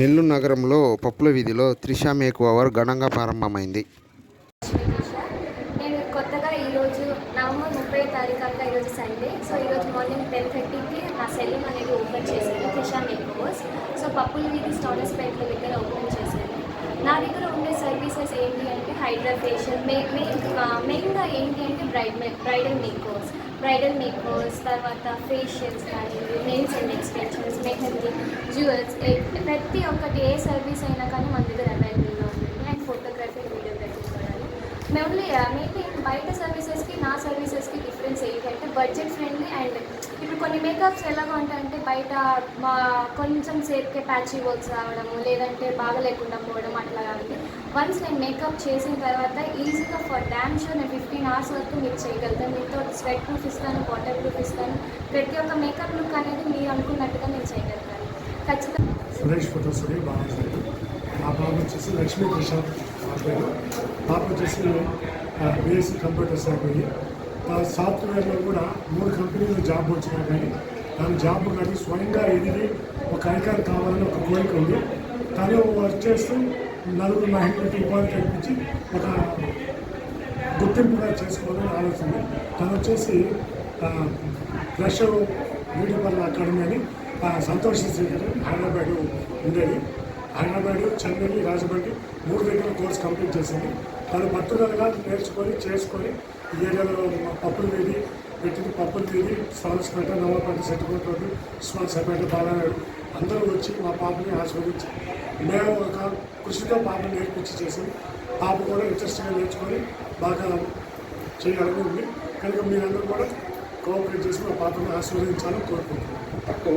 నెల్లూరు నగరంలో పప్పుల వీధిలో త్రిష మేక్ ఓవర్ ఘనంగా ప్రారంభమైంది. నేను కొత్తగా ఈరోజు నవంబర్ ముప్పై తారీఖు అంతా ఈరోజు సండే. సో ఈరోజు మార్నింగ్ టెన్ థర్టీకి నా సెలూన్ అనేది ఓపెన్ చేశాను త్రిష మేక్ ఓవర్స్. సో పప్పుల వీధి స్టాలర్స్పేట దగ్గర ఓపెన్ చేశాను. నా దగ్గర ఉండే సర్వీసెస్ ఏంటి అంటే హైడ్రా ఫేషియల్ మే మెయిన్ మెయిన్గా ఏంటి అంటే bride bridal makers bridal makers తర్వాత ఫేషియల్స్ కానీ nails and extensions mehndi jewels ప్రతి ఒక్కటి ఏ సర్వీస్ అయినా కానీ మన దగ్గర అవైలబుల్గా ఉంటుంది. అండ్ ఫోటోగ్రఫీ వీడియోగ్రఫీ కూడా మేము మెయిన్లీ బయట సర్వీసెస్ సర్వీసెస్కి డిఫరెన్స్ ఏంటంటే బడ్జెట్ ఫ్రెండ్లీ అండ్ ఇప్పుడు కొన్ని మేకప్స్ ఎలాగో ఉంటాయంటే బయట మా కొంచెం సేపుకే ప్యాచీ వర్క్స్ రావడము లేదంటే బాగా లేకుండా పోవడం అట్లా ఉంది వన్స్ నేను మేకప్ చేసిన తర్వాత ఈజీగా ఫర్ డ్యామ్ షో నేను ఫిఫ్టీన్ అవర్స్ వరకు మీరు చేయగలుగుతాను. మీతో స్వెట్ ప్రూఫ్ ఇస్తాను వాటర్ ప్రూఫ్ ఇస్తాను. ప్రతి ఒక్క మేకప్ లుక్ అనేది మీరు అనుకున్నట్టుగా నేను చేయగలుగుతాను. ఖచ్చితంగా. సురేష్ ఫోటో స్టూడియో మా బాబు వచ్చేసి లక్ష్మీ ప్రసాద్ మా పేరు పాప వచ్చేసి బీఎస్సీ కంప్యూటర్స్ అయిపోయి సాఫ్ట్వేర్లో కూడా మూడు కంపెనీలు జాబ్ వచ్చినా కానీ దాని జాబ్ కానీ స్వయంగా ఎదిగి ఒక ఐకాన్ కావాలని ఒక కోరిక ఉంది. తను వర్క్ చేస్తూ నలుగురు మహిళలకు ఉపాధి కల్పించి ఒక గుర్తింపుగా చేసుకోవాలని ఆలోచన తను వచ్చేసి ఫ్రెషర్ బ్యూటీ పార్లర్ అకాడమీ అని ఆ, సంతోష్ హైదరాబాద్ ఉండేది. హైదరాబాద్ చెన్నై రాజమండ్రి మూడు దగ్గర కోర్స్ కంప్లీట్ చేసింది. తను పట్టుదలగా నేర్చుకొని చేసుకొని ఈ ఏరియాలో పప్పులు పప్పుల వీధి పెట్టింది పప్పుల వీధి సాల్స్పేట నవాపేట సెట్టుకోట రోడ్డు స్వాల్సపేట బాలనాడు అందరూ వచ్చి మా పాపని ఆస్వాదించి మేము ఒక కృషితో పాపని నేర్పించి చేసి పాప కూడా ఇంట్రెస్ట్గా నేర్చుకొని బాగా చేయాలని ఉంది. కనుక మీరందరూ కూడా కోఆపరేట్ చేసి మా పాపని ఆస్వాదించాలని కోరుకుంటున్నాను తక్కువ